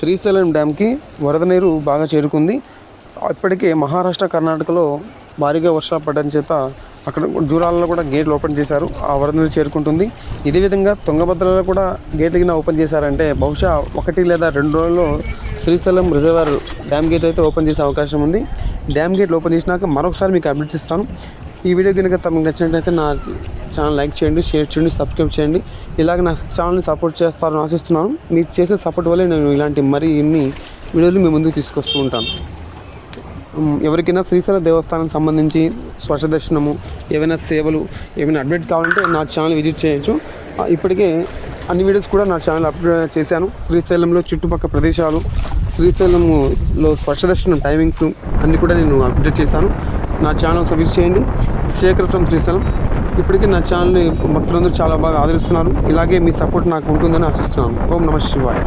శ్రీశైలం డ్యామ్కి వరద నీరు బాగా చేరుకుంది. ఇప్పటికే మహారాష్ట్ర కర్ణాటకలో భారీగా వర్షాలు పడడం చేత అక్కడ జూరాలలో కూడా గేట్లు ఓపెన్ చేశారు. ఆ వరద నీరు చేరుకుంటుంది. ఇదే విధంగా తుంగభద్రలో కూడా గేట్లు కింద ఓపెన్ చేశారంటే బహుశా ఒకటి లేదా రెండు రోజుల్లో శ్రీశైలం రిజర్వాయర్ డ్యామ్ గేట్ అయితే ఓపెన్ చేసే అవకాశం ఉంది. డ్యామ్ గేట్లు ఓపెన్ చేసినాక మరొకసారి మీకు అప్డేట్స్ ఇస్తాను. ఈ వీడియో కనుక తమకు నచ్చినట్లయితే నా ఛానల్ లైక్ చేయండి షేర్ చేయండి సబ్స్క్రైబ్ చేయండి. ఇలాగ నా ఛానల్ని సపోర్ట్ చేస్తారని ఆశిస్తున్నాను. మీరు చేసే సపోర్ట్ వల్లే నేను ఇలాంటి మరి ఇన్ని వీడియోలు మీ ముందుకు తీసుకొస్తూ ఉంటాను. ఎవరికైనా శ్రీశైల దేవస్థానం సంబంధించి స్వచ్ఛ దర్శనము ఏవైనా సేవలు ఏమైనా అప్డేట్ కావాలంటే నా ఛానల్ విజిట్ చేయొచ్చు. ఇప్పటికే అన్ని వీడియోస్ కూడా నా ఛానల్ అప్డేట్ చేశాను. శ్రీశైలంలో చుట్టుపక్కల ప్రదేశాలు శ్రీశైలంలో స్వచ్ఛ దర్శనం టైమింగ్స్ అన్నీ కూడా నేను అప్డేట్ చేశాను. నా ఛానల్ సబ్మిట్ చేయండి. శేఖర్ ఫ్రమ్ శ్రీశైలం. ఇప్పటికీ నా ఛానల్ని భక్తులందరూ చాలా బాగా ఆదరిస్తున్నారు. ఇలాగే మీ సపోర్ట్ నాకు ఉంటుందని ఆశిస్తున్నాను. ఓం నమ శివాయ.